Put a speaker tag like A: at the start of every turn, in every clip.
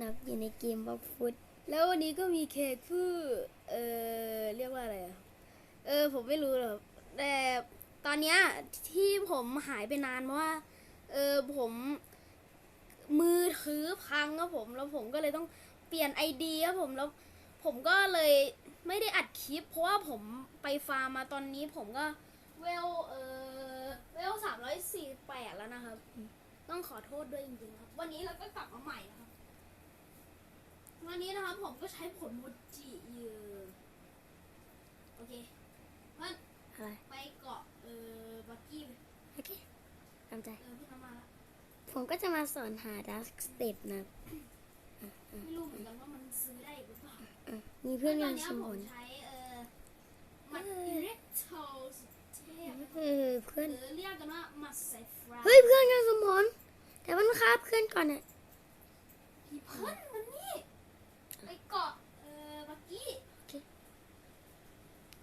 A: นะครับอยู่ในเกมบล็อกฟุตแล้ววันนี้ก็มีเคสคือเออเรียกว่าอะไรอะเออผมไม่รู้หรอกแต่ตอนเนี้ยที่ผมหายไปนานเพราะว่าเออผมมือถือพังครับผมแล้วผมก็เลยต้องเปลี่ยนไอดีครับผมแล้วผมก็เลยไม่ได้อัดคลิป เพราะว่าผมไปฟาร์มมาตอนนี้ผมก็เวลเออเวลสามร้อยสี่แปดแล้วนะครับ ต้องขอโทษด้วยจริงๆครับ วันนี้เราก็กลับมาใหม่นะครับ วันนี้นะครับผมก็ใช้ผลโมจิอยู่โอเคเพื่อน
B: อะไร
A: ไปเกาะเออบักกี้
B: โอเคตามใจ
A: เออพี่น้ำมาละ
B: ผมก็จะมาสอนหาดักสเต็ปนะ
A: ไม่รู้เหมือนกันว่ามันซื้อได้หรือเปล่า
B: อะมีเพื่อน
A: ต
B: ยั
A: อน
B: ง
A: เนี้ย
B: สม
A: ผม
B: น
A: ใช้เออมัดอิเล็กโทรสเทป
B: เออเพื่อน
A: หรือเรียกกันว่ามัดไซฟรา
B: เฮ้ยเพื่อนยังสมนแต่มันคาบเพื่อนก่อนอะ
A: พี่เพื่อนมันนี่ ไปเกาะเออบักกี้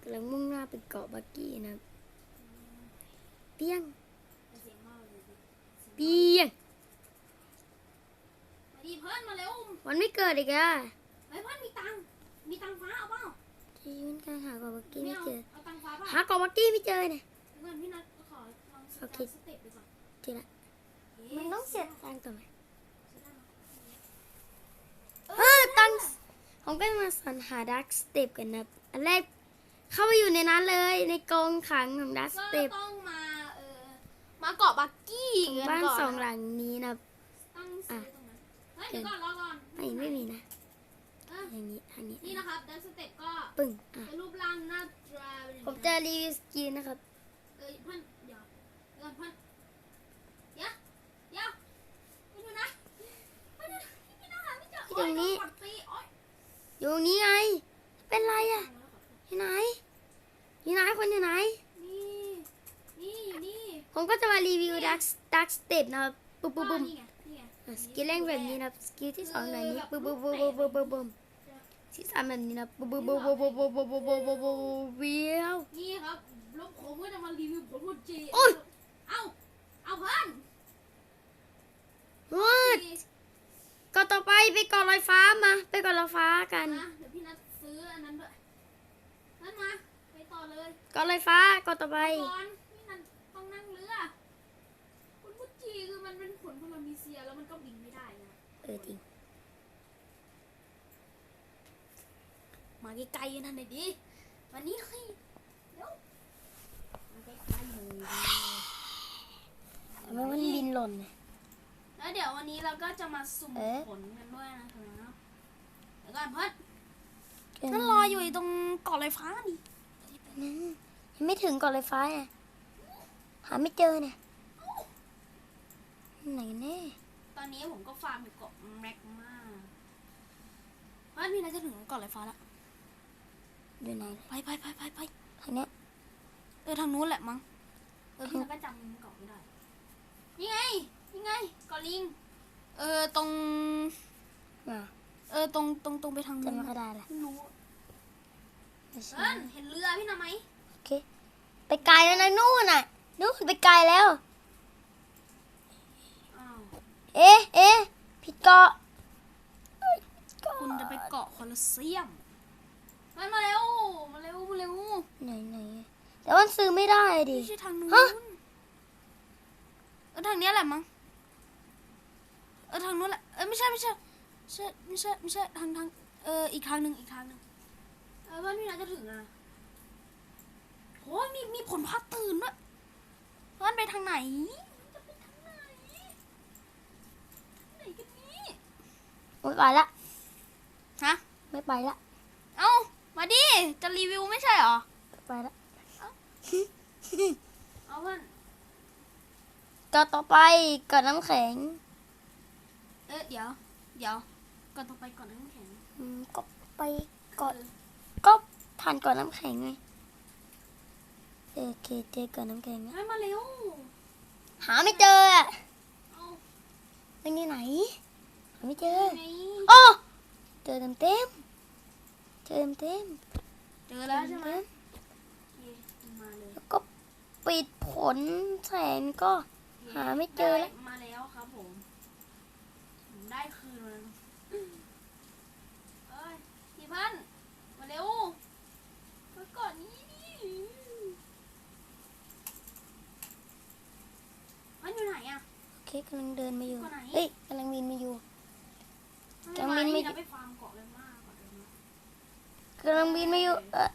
B: กำลังมุ่งหน้าไปเกาะบักกี้นะเปี้ยง
A: เสียงเมาเลยดิ
B: เปี้ยง
A: มาดีเพื่อนมาเร็ว
B: มันไม่เกิดอีกอะ
A: เฮ้ยเพื่อนมีตังค์มีตังค์ฟ้าเอาเปล่า
B: ที่มันการหาเกาะบักกี้
A: ไม่
B: ไม่
A: เอา
B: เจอ
A: เอาตังค์ฟ้าเปล่า
B: หาเกาะบักกี้ไม่เจอเนี่ย
A: เพื่อนพี่นัทขอลองส
B: โอเค
A: สเต็ปดูก่อน
B: ทีละมันต้องเสียตังค์ก่อนไหม เออตังค์ผมก็มาสอนหาดักสเต็ปกันนะอันแรกเข้าไปอยู่ในนั้นเลยในกองขังของดักส
A: ก็
B: เต็ป
A: ต้องมาเออมาเกาะบักกี้
B: ของ
A: กัน
B: บ้าน
A: ก่อน
B: สองหลังนี้นะ
A: ตั้งซื้อตรงนั้นเฮ้ยเดี๋ยวก่อนรอก่อน
B: ไม่ไม่มีนะ
A: เออ
B: อย่างนี้ทางนี้
A: นี่นะครับดันสเต็ปก็
B: ปึ้งอะ
A: จะรูปร่างหน้าตราเป็นอย่าง
B: ผม
A: นี้
B: จะรีวิวสกินนะครับ
A: เออเพื่อนเดี๋ยวเดี๋ยวเพื่อนเดี๋ยวเดี๋ยวไปดูนะไปดูนะพี่น่าหาไม่เจอ
B: ที่ตรงนี้
A: โอ๊ยโดกดตีโอ๊ย
B: อยู่ตรงนี้ไง เป็นไรอะอยู่ไหน อยู่ไหนคนอยู่ไหน
A: นี่นี่อยู่นี่
B: ผมก็จะมารีวิวดักดักสเต็ปนะครับปุ๊บปุ๊บ
A: ก็
B: ปุ๊บ
A: นี่ไงนี่ไง
B: อะสกิลแรกแบบนี้นะครับ สกิลที่สองแบบนี้ปุ๊บปุ๊บปุ๊บปุ๊บปุ๊บปุ๊บปุ๊บที่สามแบบนี้นะปุ๊บปุ๊บปุ๊บปุ๊บปุ๊บปุ๊บปุ๊บปุ๊บปุ๊บปุ๊บปุ๊บวิว
A: นี่ครับแล้วผมก็จะมารีวิวผลหมดจี
B: โอ๊ย
A: เอาเอาเพื่อน
B: วอด ก็ต่อไปไปเกาะลอยฟ้ามา ไปเกาะลอยฟ้ากัน
A: นะเดี๋ยวพี่นัทซื้ออันนั้นด้วยนั่นมาไปต่อเลย
B: เกาะลอยฟ้าเกาะต่อไป
A: ก่อนพี่นัทต้องนั่งเรือผลหมดจีคือมันเป็นผลพลามีเซียแล้วมันก็บินไม่ได้นะ
B: เออจริง
A: มาไกลๆนั่นเลยดิวันนี้ให้เร็วมาใกล้ๆเลย
B: ทำไมมันบินหล่นเนี่ย
A: แล้วเดี๋ยววันนี้เราก็จะมาสุ่ม
B: เอ๊ะ
A: ผลกันด้วยนะครับเดี๋ยวก่อนเพื่อน
B: เกิน
A: นั่นรออยู่ตรงเกาะลอยฟ้านี่
B: นั่นยังไม่ถึงเกาะลอยฟ้าอะหาไม่เจอเนี่ยไหนแน่
A: ตอนนี้ผมก็ฟาร์มอยู่เกาะแม็กมาเพื่อนพี่น่าจะถึงเกาะลอยฟ้าแล้ว
B: อยู่ไหน
A: ไปไปไปไปไป
B: ทางเนี้ย
A: เออทางนู้นแหละมั้งเออพี่น่าก็จำเกาะไม่ได้นี่ไงนี่ไงเกาะลิง เออตรง
B: อะ
A: เออตรงตรงตรงไปทางนู้
B: จะ
A: น
B: ไม่ค่อยได้ละ
A: ไม่รู้
B: ไม่ใช่
A: เพื่อนเห็นเรือพี่น่ะไหม
B: โอเค ไปไกลแล้วนะนู่นน่ะ นู่นไปไกลแล้ว
A: อ้าว
B: เอ๊ะเอ๊ะผิดเกาะ
A: คุณจะไปเกาะโคลอสเซียมเพื่อนมาเร็วมาเร็วมาเร็ว
B: ไหนไหนแต่ว่าซื้อไม่ได้ดิ
A: ไม่ใช่ทางนู้น
B: ฮะ
A: เออทางเนี้ยแหละมั้ง เออทางนู้นแหละเออไม่ใช่ไม่ใช่ใช่ไม่ใช่ไม่ใช่ทางทางเอออีกทางหนึ่งอีกทางหนึ่งเออบ้านพี่นาจะถึงอะโอ้ยมีมีผลพัดตื่นด้วยบ้านไปทางไหนจะไปทางไหนไหนกันนี่
B: ไม่ไปละ
A: ฮะ
B: ไม่ไปละ
A: เอ้ามาดิจะรีวิวไม่ใช่เหรอ
B: ไม่ไปละ
A: เอาเพื่อน
B: เกาะต่อไปเกาะน้ำแข็ง
A: เออเดี๋ยว เดี๋ยวก่อนต่อไปก่อนน้ำแข็ง
B: อืมก็ไปเกาะก็ผ่านเกาะน้ำแข็งไงโอเคเจอเกาะน้ำแข็งนะ
A: ให้มาเร็ว
B: หาไม่เจออะ
A: เอา
B: เป็นที่ไหนหาไม่เจอ
A: ไง
B: โอ้เจอเต็มเต็มๆเจอเต็มเต็ม
A: เจอแล้วใช่ไหม
B: เต็ม
A: โอเคมาเลย
B: ๆแล้วก็ปิดผลแสงก็หาไม่เจอแล้ว
A: ได้มาแล้วครับผมผมได้คืนมาแล้ว มันมาเร็วมาก่อนนี้ดิมันอ
B: ยู่ไหนอะเค้กกำลังเดินมาอยู่ เฮ้ยกำลังบินมาอยู่ กำลังบินมา
A: อยู่ไปฟาร์มเกาะเลยมากกำ
B: ลังบินมาอยู่ เออ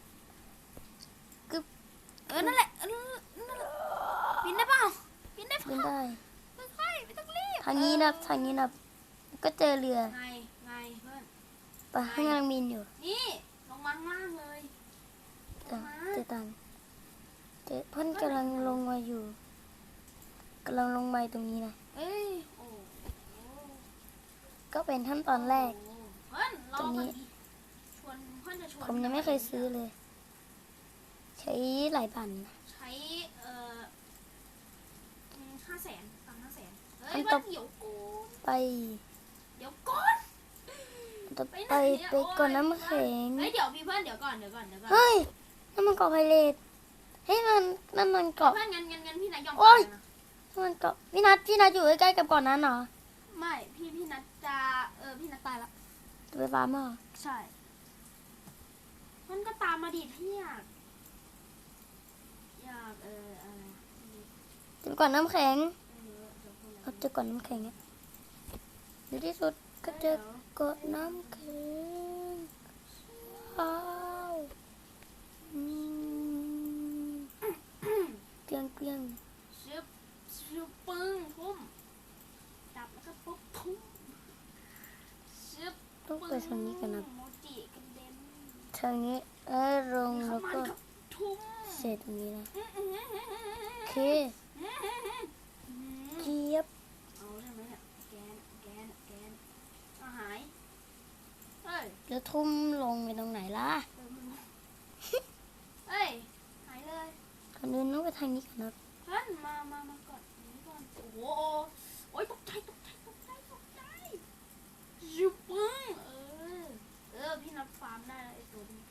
B: กึบ
A: เออนั่นแหละเออนั่นแหละบินได้เปล่าบินได้เปล่า
B: บิน
A: ได้ไม่ต้องรีบ
B: ทางนี้นะทางนี้นะก็เจอเรือ ปะให้กำลังบินอยู่
A: นี่ลงมาข้างล่างเลยล
B: เจอง
A: มา
B: เจอตันเจอเพื่อนกำลังลงมาอยู่กำลังลงมาตรงนี้นะ
A: เอ้ยโอ้
B: ก็เป็นขั้นตอนแรก
A: โอ้เพื่อนรอ
B: ตรงนี้
A: ก่อนดิชวนเพื่อนจะชวน
B: ผมยังไม่เคยซื้อเลย ใช้หลายพันนะ
A: ใช้เอ่อห้าแสนตังห้าแสนเฮ้ย
B: อัน
A: เพื่
B: ต่
A: อ
B: อ
A: นเดี๋ยวก่อน
B: ไป
A: เดี๋ยวก่อน
B: ต่อ
A: ไป
B: ไป
A: ไหนอะ
B: ไปก่อนน้ำแข็ง
A: เฮ้ยเดี๋ยวพี่เพื่อนเดี๋ยวก่อนเดี๋ยวก่อนเดี๋ยวก่อน
B: เฮ้ยนั่นมันเกาะไพเรตเฮ้ยมันนั่นมันเกาะ
A: เพื่อนงั้นงั้นงั้นพี่นัทยอม
B: โอ๊ย
A: ไปนะ
B: นั่นมันเกาะพี่นัทพี่นัทอยู่ใกล้ๆกับเก่อนนั้นเหรอ
A: ไม่พี่พี่นัทจะเออพี่นัทตายละ
B: จะไปฟาร์มเหรอ
A: ใช่มันก็ตามมาดิถ้าอยากอยากเอออะไร
B: จะไปก่อนน้ำแข็ง
A: เออเดี๋ยวพูด
B: เราเจอก่อนน้ำแข็งเนี่ยในที่สุด ก็เจอก่อนน้ำแข็งว้าวอืมเกลียงเกลียง
A: ชึบชึบปึ้งทุ่มจับแล้วก็ปุ๊บทุ่มชึบ
B: ต้องไปทางนี้กันนะ
A: โมจิกระเด็น
B: ทางนี้เออลง
A: เข้า
B: แล้ว
A: มา
B: ก็
A: ครับทุ่ม
B: เสร็จตรงนี้นะโอเค
A: อืม
B: เจี๊ยบ
A: เอาใช่ไหมเนี่ยแกนแกนแกนเอาหายเอ้ย
B: แล้วทุ่มลงไปตรงไหนล่ะ
A: เออมันเอ้ยหายเลย
B: ก่อนอื่นต้องไปทางนี้ก่อนนะ
A: เพื่อนมามามาก่อนนี้ก่อนโอ้โหโอ้ยตกใจตกใจตกใจตกใจยูปึ้งเออเออพี่นับฟาร์มได้แล้วไอ้ตัวนี้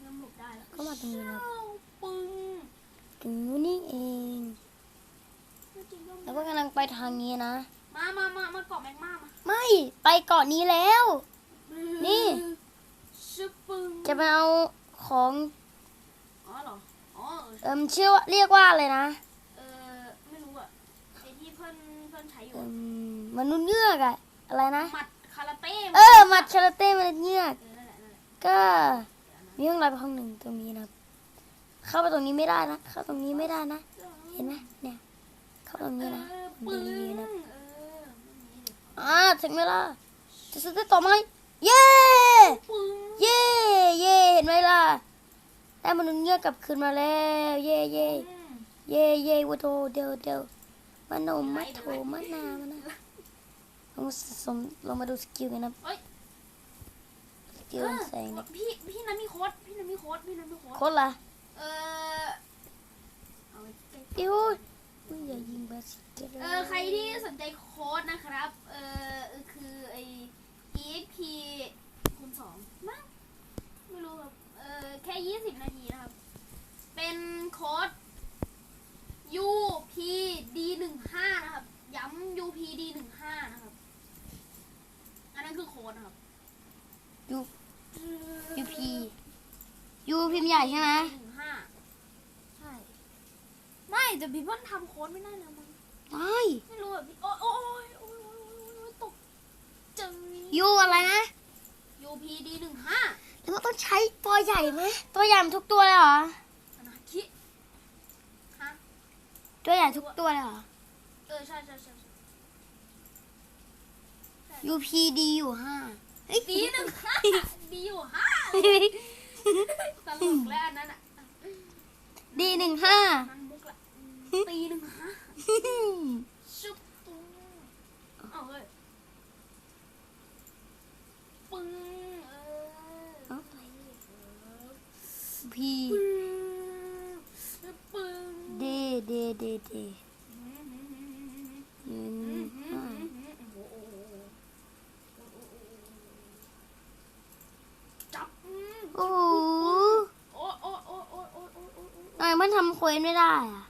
A: เริ่มหลบได้แล้ว
B: ก็มาตรงนี้นะ
A: เจ้าปึ้ง
B: ถึงนู้นนี่เอง
A: จริงๆ
B: แล้วก็กำลังไปทางนี้นะ
A: มามามามาเกาะแมกมามา
B: ไม่ไปเกาะนี้แล้ว นี่
A: ชุบปึ้ง
B: จะไปเอาของ
A: อ๋อเหรออ๋อ
B: เอิมชื่อว่าเรียกว่าอะไรนะ
A: เออไม่รู้อะไอที่เพื่อนเพื่อนใช้อยู่
B: เอิ
A: อะ
B: มมนุษย์เงือกอะอะไรนะ
A: หมัดคาราเต้
B: เออมัดชาลาเต้มนุษย์เงือก
A: เออนั่นแหละนั่นแหละ
B: ก็มีห้องรับห้องหนึ่งตรงนี้นะครับ เข้าไปตรงนี้ไม่ได้นะ เข้าตรงนี้ไม่ได้นะ เห็นไหมเนี่ย เข้าตรงนี้นะ
A: เออ
B: มัน
A: ปึ้
B: ดี
A: ง
B: ๆนะ
A: เออมันมีเดี๋ยว
B: อ่าถึงเวลาจะซื้อได้ต่อไหมเย้
A: ปึ้ง
B: เย้เย้เห็นไหมล่ะได้มนุษย์เงือกกลับคืนมาแล้ว เย้เย้
A: อืม
B: เย่เย่วะโดเดียวเดียวมันนมมาโถมานามานะลองสมลองมาดูสกิลกันนะ
A: เฮ้ย
B: สกิลแสงนะ
A: พี่พี่นัทมีโค้ดพี่นัทมีโค้ดพี่นัทมีโค้ด
B: โคตรละ
A: เออเอา ไว้ใกล้ๆ
B: อิวอุ้ยอย่ายิงบาสิเกต
A: เออใครที่สนใจโค้ดนะครับ เออคือไอ EXP คูณสองมั้งไม่รู้ครับ เออแค่ยี่สิบนาทีนะครับ เป็นโค้ด UPD หนึ่งห้านะครับ ย้ำ UPD หนึ่งห้านะครับ อันนั้นคือโค้ดนะครับ
B: ยูยูพียูพิมพ์ใหญ่ใช่ไหม
A: ไม่แต่พี่เพิ่นทำโค้ดไม่ได้แล้วมั้ง
B: ได้
A: ไม่รู้อะพี่โอ้ยโอ้ยโอ้ยโอ้ยโอ้ยโอ้ยตกจัง
B: ยูอะไรนะ
A: UPD หนึ่งห้า
B: แล้วมันต้องใช้ตัวใหญ่ไหมตัวใหญ่มันทุกตัวเลยเหรอ
A: อนาคิฮะ
B: ตัวใหญ่ทุกตัวเลยเหรอ
A: เออใช่ใช่ใช่ใช่
B: ยูพีดีอยู่ห้าเฮ้ย
A: ดีหนึ่งห้าดีอยู่ห้าตลกแล้วอันนั้นอะ
B: ดีหนึ่งห้า
A: นั่นมุกละตีหนึ่งห้าชุบปุ้งเอาเฮ้ยปึ้งเออ
B: เอ้า
A: เออ
B: พี
A: ปึ้งปึ้ง
B: เดเดเดเดหนึ่งห้า
A: จับ
B: โอ้โห
A: โอ้โอ้โอ้โอ้โอ้โอ้โอ้
B: ทำไมมันทำเควสไม่ได้อะ
A: ฮะ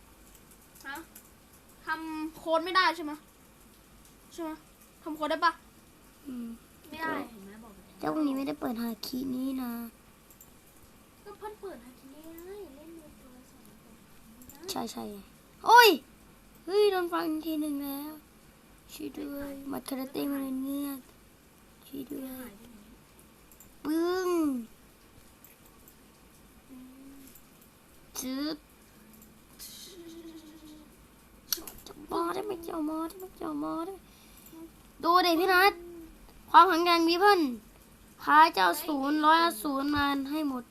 A: ทำโค้ดไม่ได้ใช่ไหมใช่ไหมทำโค้ดได้ปะ
B: อืม
A: ไม่ได้เห็นไหมบอกเลย
B: เจ้าวันนี้ไม่ได้เปิดหาคีย์นี้นะ
A: ก็เพิ่นเปิดฮาคิเล่เล่นมือตัวสองคน
B: ใช่ใช่โอ้ย เฮ้ย โดนฟันทีหนึ่งแล้วช่วยด้วยหมัดคาราเต้มันเงือกช่วยด้วยปึ้งจึ๊บ อได้ไม่เกี่ยมอได้ไม่เกี่ยมอได้ดูเด็กพี่นัทความแข็งแรงมีเพิ่นพาเจ้าศูนย์ร้อยศูนย์มาให้หมด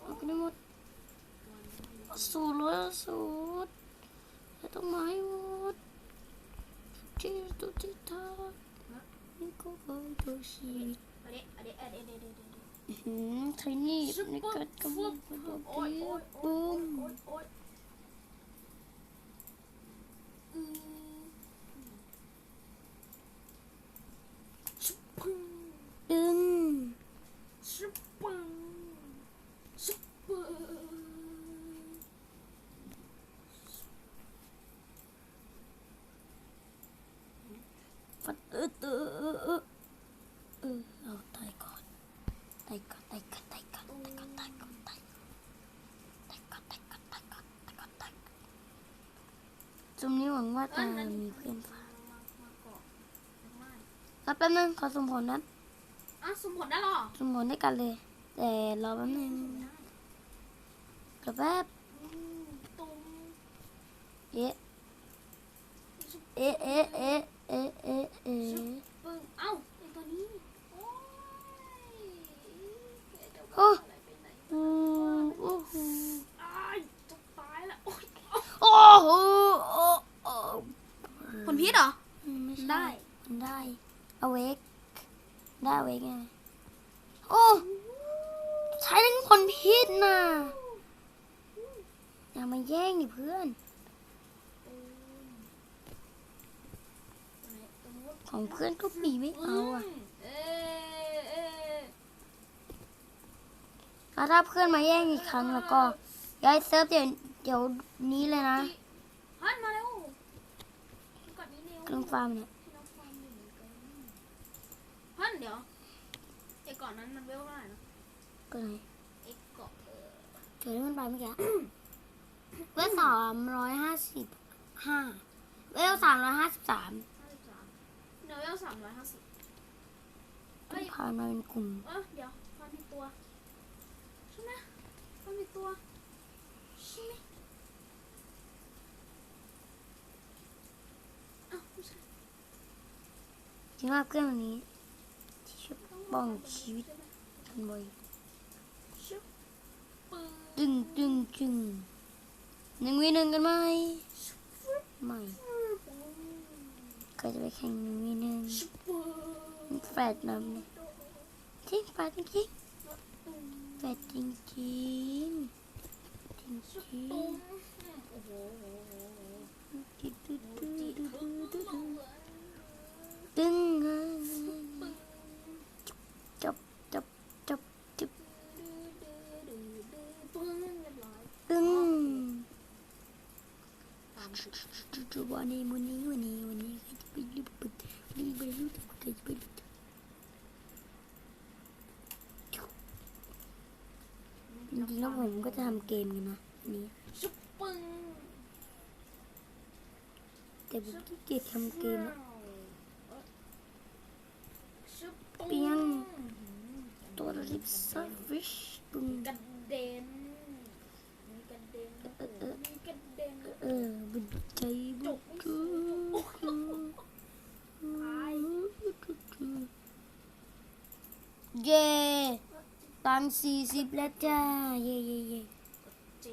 B: เอาไปหมดศูนย์ร้อยศูนย์ต้องมาให้หมดที่ตัวที่ทานี่ก็เคยตัวชีใช้นี่ในเกิดกำลังป
A: ฏิบู
B: ม แล้วแป๊บนึงขอสมผลนั้น
A: อะสมผลได้หรอ
B: สมผลด้วยกันเลย แต่รอแป๊บนึง
A: ได้
B: รอแป๊บ
A: อืมตุ้ม
B: เอ๊ะเอ๊ะเอ๊ะเอ๊ะเอ๊ะเอ๊ะเอ๊
A: ชุบะ ปึ้งเอ้าไอตัวนี้โอ้ยแกจะ
B: โอ้
A: อะไรไปไหน
B: โอ้โอ้โห
A: อ้ายจะตายแล้วโอ๊ย
B: โอ้โหโอ้โอ้
A: ผลพิษเหรอ
B: ไม่ใช่
A: ได้
B: มันได้ awake ได้ awake ไง โอ้ ใช้ทั้งคนพิษน่ะ อย่ามาแย่งดิเพื่อน ของเพื่อนก็มีไม่เอาอะ
A: เออเออ
B: แล้วถ้าเพื่อนมาแย่งอีกครั้งแล้วก็ย้ายเซิร์ฟเดี๋ยวเดี๋ยวนี้เลยนะ
A: ฮันมาเร็วกดนี้เร็ว
B: เครื่องฟาร์มเนี่ย
A: ให้น้องฟังอยู่เหมือนกันฮันเดี๋ยวไอ้ก่อนนั้นมันเวลเท่าไหร่นะ
B: ก็ไหน
A: ไอ้เกาะเออ
B: เจอที่มันไปเมื่อกี้เวลสามร้อยห้าสิบห้าเวลสามร้อยห้าสิบสาม
A: ห้าสิบสาม เดี๋ยวเวลสามร้อยห้าสิบ
B: ต้
A: เอ้
B: อง
A: ย
B: ผ่านมาเป็นกลุ่ม
A: เออเดี๋ยวฟันผิดตัวใช่ไหมฟันผิดตัวใช่ไหมอ้าวไม่ใช่
B: จริงว่าเพื่อนวันนี้ที่ช่วยปกป้องชีวิตทันบ่อย
A: ชุบปึ้ง
B: ตึงตึงจึงหนึ่งวีหนึ่งกันไหมไม่
A: ปึ้ง
B: Because
A: we can win in Fred normally.
B: Team fighting team. Fighting team. Fighting
A: team.
B: Dengan Chop
A: chop chop
B: chop Deng
A: Wani muni ก็
B: จะทำเกมกันนะอันนี้
A: ชุบปึ้ง
B: แต่ผมขี้เกียจทำเกมอะ
A: ชุบ
B: เปียงตัวริบซัฟฟิชปุ้ง
A: กระเด็นมีกระเด็นมีกระเด็น
B: เออบุญใจบุญจูเย่ตังสี่สิบแล้วจ้า เย่เย่เย่
A: เจ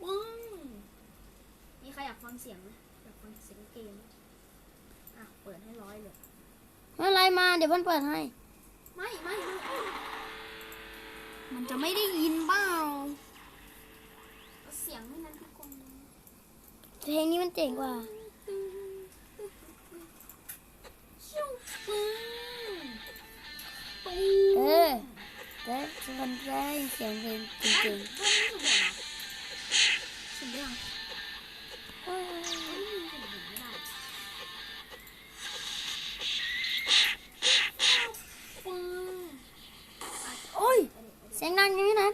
A: ปึ้งมีใครอยากฟังเสียงไหมอยากฟังเสียงเกมไหมอะเปิดให้ร้อยเลย
B: ไม่เป็นไรมาเดี๋ยวเพื่อนเปิดให้
A: ไม่ไม่ไม่
B: มันจะไม่ได้ยินเปล่า
A: เอาเสียงไม่นั้นทุกคน
B: เพลงนี้มันเจ๋งกว่า
A: ชุบปึ้งตู
B: เออแต่มันได้เสียงเพลงจริง
A: สุดยั
B: โอ้ย
A: เสียง
B: ดั
A: งอย่างนี้นะ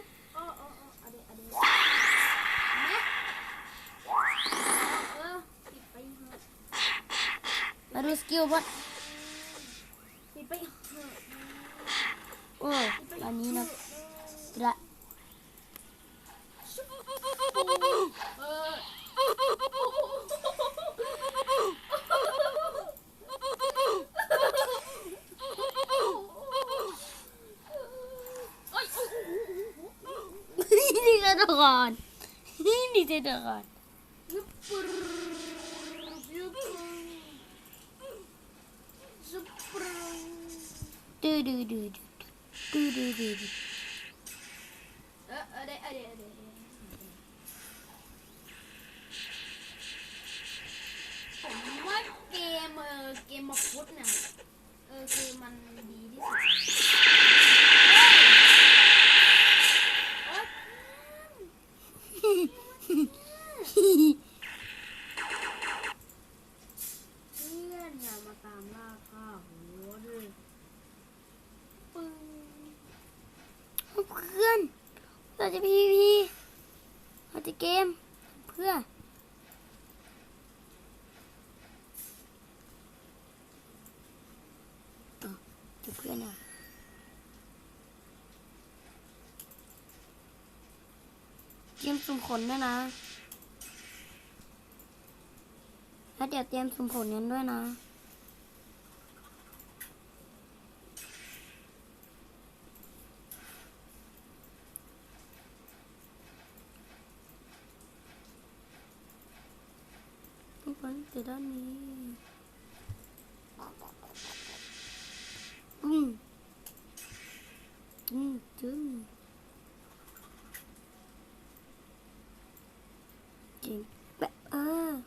A: มาดูสกิลบอลโอ้ต
B: อนนี้นะละ izlediler. Zıpır. Zıpır. Zıpır. Dü dü dü dü. Dü dü dü. เพื่อนอะเตรียมสุ่มผลด้วยนะ แล้วเดี๋ยวเตรียมสุ่มผลนั้นด้วยนะ Ừ, trứng Chị Mẹ à.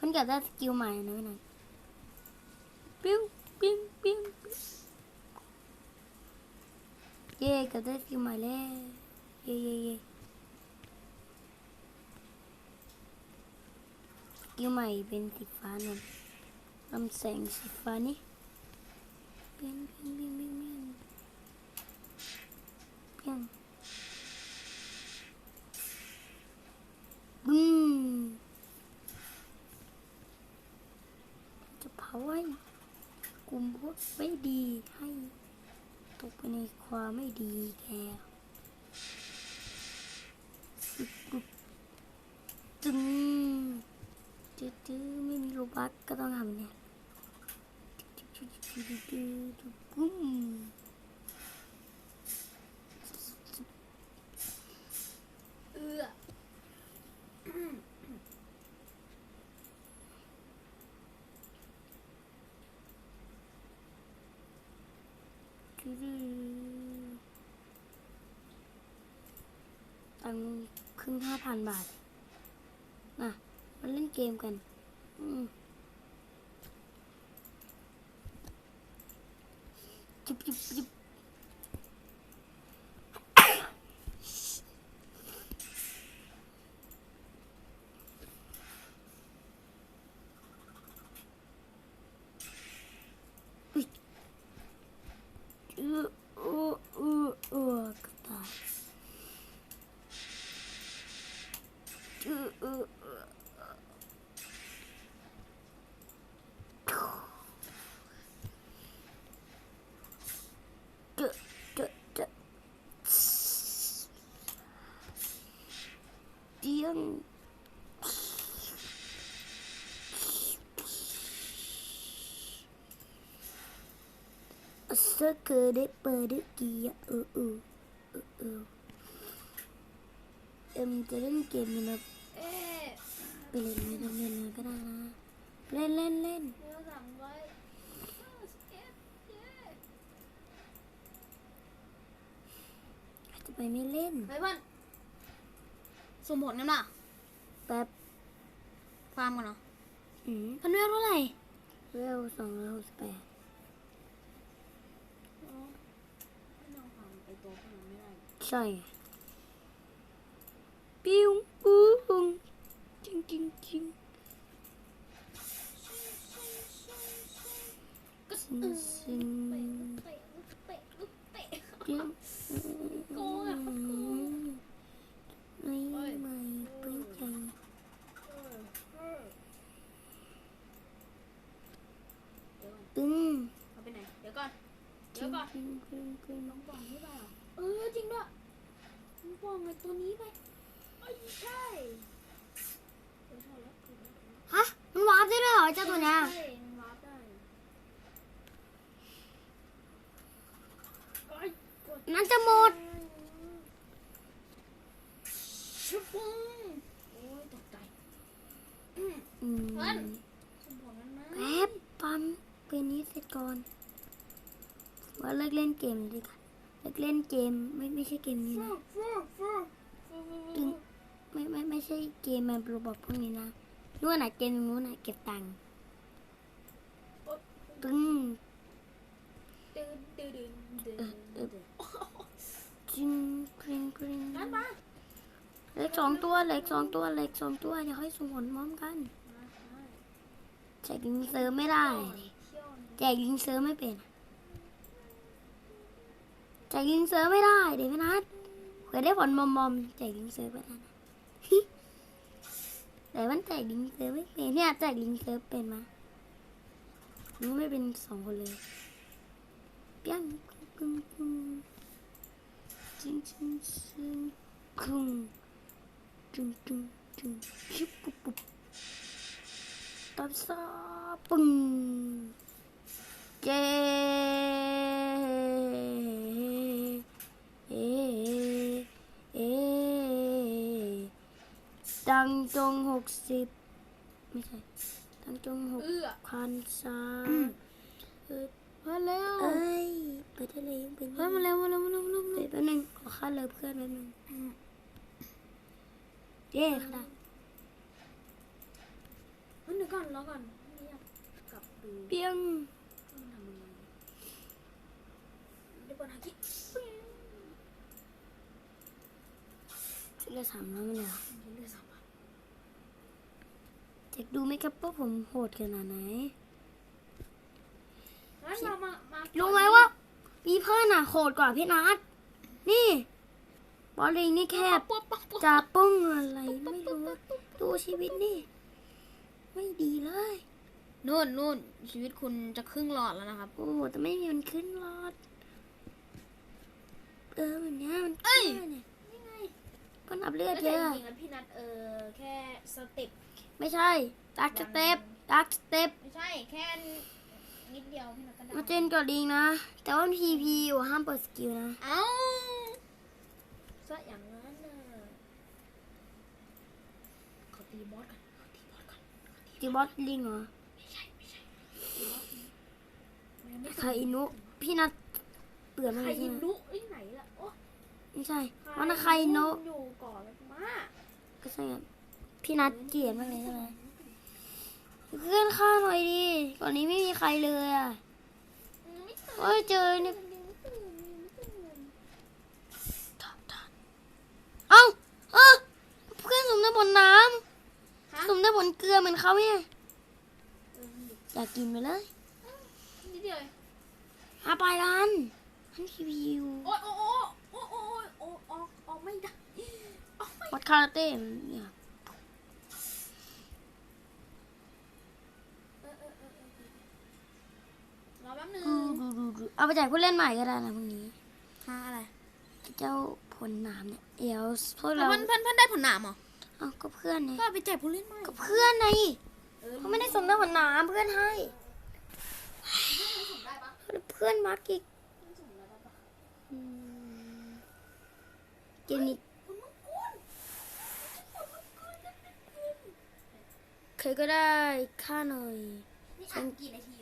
B: Con cả ta kêu mày nữa này Piu, piu, piu Yeah, cả ta kêu mày lên Yeah, yeah, yeah ก็ได้สกิลใหม่แล้วเย่เย่เย่สกิลใหม่เป็นสีฟ้านั่นลำแสงสีฟ้านี่เพียงเพียงเพียงเพียงเพียงบึ้มจะเผาให้กลุ่มพวกไม่ดีให้ตกไปในความไม่ดีแกจึงจืดจื้อ ไม่มีโลบัสก็ต้องทำเนี่ยปุ้ม
A: เอือ
B: ตังค์ครึ่งห้าพันบาท อะ มาเล่นเกมกัน อืม Sucker de paruquia, uh uh, uh uh. Em terem que me na. Pelin me na me na cara na. Len len len. อาจจะไปไม่เล่นไปบ้าน
A: มผลกันป่ะ
B: แป๊บ
A: ฟาร์มกันเนาะ
B: อืม
A: พันเวลเท่าไหร่
B: เวลสองร้อยหกสิบแปด
A: ยังฟาร์มไอตัวพวกนั้นไม่ได้
B: ใช่ไงปิ้วปูปุง ไม่ไม่เปิ้ลใจปุ้ง
A: เอา
B: ไป
A: ไหน เดี๋
B: ยว
A: ก่อ
B: น เดี๋
A: ยวก่อน
B: ปึ้งงปึ้ง
A: น้องปองหรือเปล่าเออจริงด้วยน้องปองไงตัวนี้ไปไม่ใช่
B: ฮะ มันวาร์ปได้เลยเหรอเจ้าตัวเนี้ย
A: ใช่มันวาร์ปได้มั
B: นจะหมด
A: เลิ
B: กเล่นเกมไม่ไม่ใช่เกมนี้
A: ฟู
B: นะ
A: ฟูฟูฟู
B: ตึงไม่ไม่ไม่ใช่เกมแบบโรบอกพวกนี้นะนู่นน่ะเกมตรงนู้นน่ะเก็บตังค์ตึง
A: ตื่นตื่นตื่น
B: เออเออ
A: ตื่น
B: จริงกริงกริง
A: นั่นมา
B: เล็กสองตัวเล็กสองตัวเล็กสองตัวเดี๋ยวค่อยสุ่มผลพร้อมกัน
A: มามา
B: แจกลิงเซิร์ฟไม่ได้ดิ
A: เที่ยว
B: แจกลิงเซิร์ฟไม่เป็นอะ แจกลิงเซิร์ฟไม่ได้เดี๋ยวพี่นัทเผื่อได้ผลมอมมอมแจกลิงเซิร์ฟไม่ได้นะแต่มันแจกลิงเซิร์ฟไม่เป็นเนี่ยแจกลิงเซิร์ฟเป็นมะมันไม่เป็นสองคนเลยเปี้ยงกุ้งกุ้งจริงจริงจริงกุ้งจุงจุงจุงชุบปุ๊บปุ๊บตับซาปึ้งเย้เอ๊ะเอ๊ะ ดังจงหกสิบไม่ใช่ดังจงหก
A: เอื้อ
B: พันสาม
A: เพื่อนเร็ว
B: เอ้ยเปิดอะไรยังเป็น
A: เพื่อนมาเร็วมาเร็วมาเร็วมาเร็ว
B: เดี๋ยวแป๊บนึงขอค่าเลยเพื่อนแป๊บนึงเย้ค่ะ
A: เฮ้ยเดี๋ยวก่อนรอก่อนไม่อยากกลับดู
B: เปียง
A: มันทำยังไงเดี๋ยวก่อนหาคิด
B: ชุดละสามร้อยมาเลยเหรอ
A: เลือดสาม พัน
B: เจ็กดูไหมครับว่าผมโหดขนาดไหน
A: งั้นเรามามา
B: รู้ไหมว่ามีเพื่อนอะโหดกว่าพี่นัทนี่ บอลลิงนี่แคบ
A: ปุ๊บปุ๊บปุ๊บ
B: จะปุ้งอะไรไม่รู้ดูชีวิตนี่ ไม่ดีเลย
A: นู่นนู่นชีวิตคุณจะครึ่งหลอดแล้วนะครับ
B: โอ้โหแต่ไม่มีมันขึ้นรอด เออมันเนี้ยมัน
A: เอ้ย
B: ขึ้นเนี่ย
A: นี่ไง
B: ก็นับเลือด
A: แต่
B: เย
A: จ
B: อะ
A: ริงๆแล้วพี่นัทเออแค่สเต็ป
B: ไม่ใช่ดักสเต็ปดักสเต็ป
A: ไม่ใช่แค่นิดเดียวพี่นัทก็ได้
B: มาเจนกับลิงนะ แต่ว่าพีพีอยู่ห้ามเปิดสกิลนะ
A: เอ้าซะอย่างนั้นน่ะขอตีบอสก่อนขอตีบอสก่อน
B: จีบอสลิงเหรอ
A: ไม่ใช่ไม่ใช่ตีบอสมันไม่
B: ใครอินุ พี่นัทเปื่อนมา
A: ใคร
B: เลยใช่
A: อิ
B: ไหม
A: นุไอ้ไหนล่ะโอ้
B: ไม่ใช่วันนั้นใครอินุ
A: อยู่ก่อนแล้วมา
B: ก็ใช่ไง พี่นัทเกลียดมากเลยใช่ไหมเพื่อนข้าหน่อยดิก่อนนี้ไม่มีใครเลยอะ
A: ไม่ตื่น
B: โอ้ยเจอเนี่ย
A: ไม่ตื่นไม่ตื่น
B: เอ้าเออเพื่อนสมได้บนน้
A: ฮะำ
B: สมได้บนเกลือเหมือนเขาเนี่ย
A: เออ
B: อยากกินไปเลย
A: นิดเดียวเอง
B: อาไปรันทันทีวีอยู่
A: โอ๊ยโอ๊ยโอ๊ยโอ๊ยโอ๊ยโอ๊ยออกออกไม่ได้ออกไม่
B: วัดคาราเต้มันเนี่ย
A: เออเออเออเออเออรอแป๊บนึง
B: ดูดูดูดูเอาไปจ่ายผู้เล่นใหม่ก็ได้นะพรุ่งนี้
A: ฮะอะไร
B: เจ้าผลหนามเนี่ยเดี๋ยวพวก
A: เพื่
B: เรา
A: อนเพื่อนเพื่อนได้ผลหนามเหรอ
B: เอาก็เพื่อนไง
A: ก็เอาไปแจกผู้เล่นใหม่
B: ก็เพื่อนไง
A: เออ
B: เขาไม่ได้สมได้ผลหนามเพื่อนให้
A: ส่งได้ปะ
B: เพื่อนมักอีก
A: ส่งได้ปะ
B: อืมเจนี่
A: คุณมังกรคุณมังกรจะเป็นคุณ
B: เคยก็ได้ค่าหน่อย
A: นี่อ่านกี่นาทีแล้ว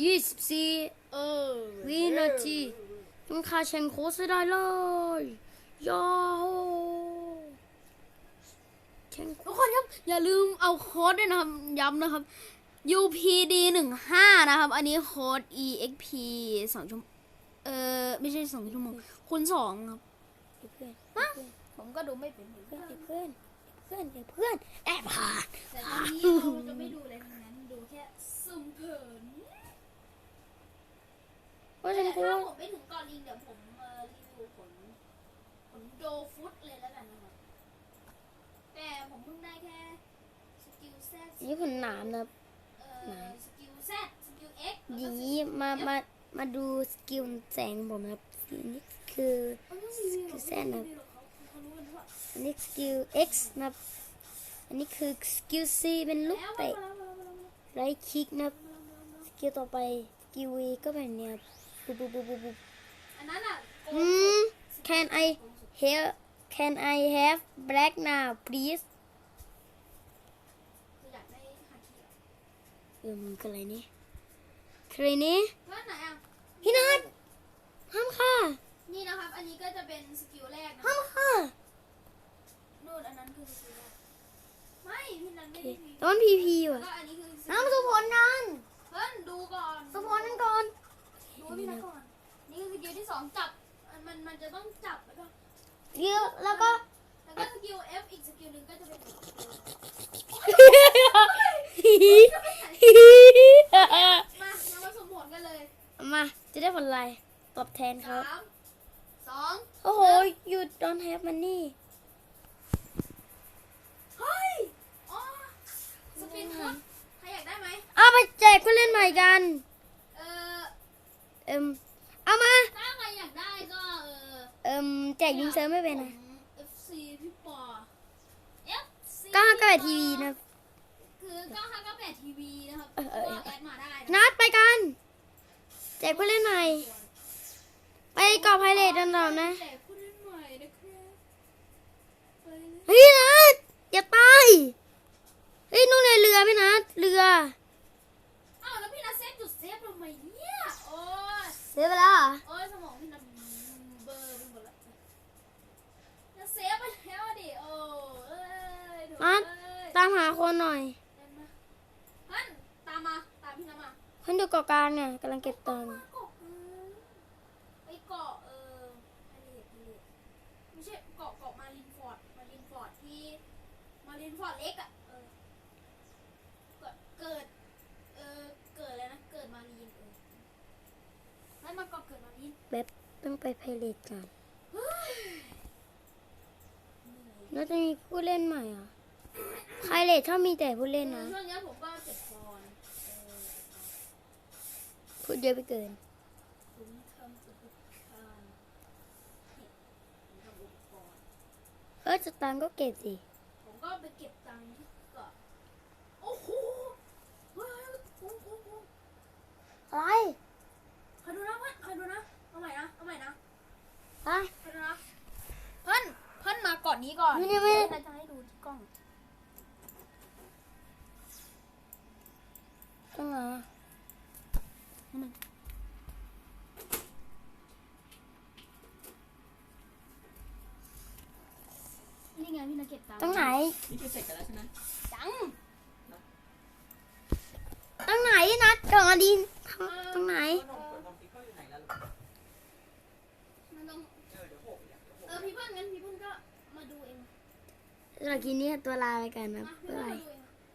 B: ยี่สิบสี่
A: เออ
B: วินาทีมันค่าเชงโคสได้เลยยาโฮเชง
A: ทุกคนครับ อย่าลืมเอาโค้ดด้วยนะครับ ย้ำนะครับ UPD หนึ่งห้านะครับ อันนี้โค้ด EXP สองชั่วโมงเออไม่ใช่สองชั่วโมงคูณสองครับ
B: เพื่อน
A: ผมก็ดูไม่เป็น
B: เพื่อนเพื่อนเพื่อนเพื่อนเพื่อนแอบผ่าน
A: แต่ตอนนี้เราจะไม่ดูเลยทั้งนั้นดูแค่ซุ่มเผิน
B: ว่าเช
A: แต่
B: งโค
A: ถ้าผมไม่ถึงก่อนลิงเดี๋ยวผมเอ่อรีวิวผลผลโดฟุตเลยแล้วกันนะครับแต่ผมเพิ่งได้แค่สกิลแซด
B: นี่ผลหนามนะ
A: เอ่อสกิลแซดสกิลเอ็ก
B: ดีมามามาดูสกิลแสงผมนะครับนี่คือคือแซนนะครับอันนี้สกิล X นะครับอันนี้คือสกิล C เป็นลูกเตะไรคลิกนะครับสกิลต่อไปสกิล V ก็เป็นเนี่ยครับ ปุ๊บปุ๊บปุ๊บปุ๊บ
A: อันนั้นอะ
B: อืม can I have can I have black now please
A: อยากได้ฮาคิอะ
B: เออมันคืออะไรนี่คืออะไรนี่
A: ว่าไหนอะ
B: พี่นัทห้ามค่ะ
A: นี่นะครับ อันนี้ก็จะเป็นสกิลแรกนะ
B: ห้ามค่ะ
A: นู่นอันนั้นคือสกิลแรกไม่พี่นันไม่
B: โอเค
A: ได้มี
B: แล้วมันพีพีว่ะ
A: ก็อันนี้คือสกิล
B: น้ำสุพลนั่น
A: เพิ่นดูก่อน
B: สุพลนั่นก่อน
A: ดูพี่นันก่อน นี่คือสกิลที่สองจับ มันมันจะต้องจับแล้วก็
B: เดี๋ยวแล้วก็
A: แล้วก็สกิล F อีกสกิลหนึ่งก็จะเป็นมาเรามาสมผลกันเลย
B: มาจะได้ผลอะไรตอบแทนค
A: สา
B: รับ
A: มสอง
B: โอ้โห you don't have money
A: เฮ้ยอ๋อสปินฟุตใครอยากได้ไหม
B: เอาไปแจกผู้เล่นใหม่กัน
A: เออ
B: เอิมเอามา
A: ถ้าใครอยากได้ก็ เออ
B: เอิมแจกยิงเซิร์ฟไม่เป็นนะ
A: ผม FC พี่ปอ FC
B: ก็ห้าก็แบบทีวีนะ
A: คือ9598ทีวีนะครับ
B: เออเออ
A: ก็แอดมาได้นะ
B: นัดไปกัน แจกผู้เล่นใหม่ ไปเกาะไพเรตดันดนะ
A: แต่ผู้เล่นใหม่นะครับไปเลย
B: เฮ้ยนัดอย่าตาย เฮ้ยนู่นไงเรือพี่นัดเรือ
A: อ้าวแล้วพี่นัทเซฟจุดเซฟทำไมเนี่ยโอ้ย
B: เสียไปแล้วเหรอ
A: โอ้ยสมองพี่นัทเบลอร์ไปหมดแล้วจะเซฟไปแล้วดิโอ้เอ้ยโถ่
B: นัด
A: เอ้ย
B: ตามหาคนหน่อย
A: เดินมาฮันตามมาตามพี่นัทมา
B: คน อยู่เกาะกลางกำลังเก็บตังค์
A: มาเกาะเออไปเกาะเออทะเลทะเลไม่ใช่เกาะเกาะมารินฟอร์ดมารินฟอร์ดที่มารินฟอร์ดเล็กอะเออเกิดเออเกิดอะไรนะเกิดมารีนเออแล้วมาเกาะเกิดมารีน
B: แบบต้องไปไพเรตกัน
A: เฮ้ย
B: แล้วจะมีผู้เล่นใหม่อะไพเรตชอบมีแต่ผู้เล่นนะ
A: ช่วงนี้ผมก็เจ็บคอนะเออ
B: พูด เยอะไปเกิน
A: ผมทำอุปกรณ์นี่ผมทำอุปกรณ์
B: เออสตังค์ก็เก็บสิ
A: ผมก็ไปเก็บตังค์ที่เกาะโอ้โหเฮ้ยโอ้โหโอ้โห
B: อะไร
A: ใครดูนะเพื่อนใครดูนะ เอาใหม่นะ เอาใหม่นะ
B: อะ
A: ใครดูนะเพื่อนเพื่อนมาก่อนนี้ก่อน
B: นี่นี่ไม่
A: เดี๋ยวเราจะให้ดูที่กล้อง
B: ต้องเห รอ
A: นี่ไงพี่นาเก็บตังค์
B: ตรงไหน
C: นี่คือเสร็จกันแล้วใช่ไหม
A: จัง
B: ตรงไหนนัดก่อนดินตรงไหน
C: น้องน้องพิกเกอร์อยู่ไหนแล้วลูก
A: มันต้อง
C: เออเดี๋ยวหกเดี๋ยวหก
A: เออพี่เพื่อนงั้นพี่เพื่อนก็มาดูเอง
B: สำหรับคลิปนี้ตัวลาไปกันนะ
A: มาพี่
B: บ๊าย
A: เพื่อน
B: บาย
A: มาดูเอง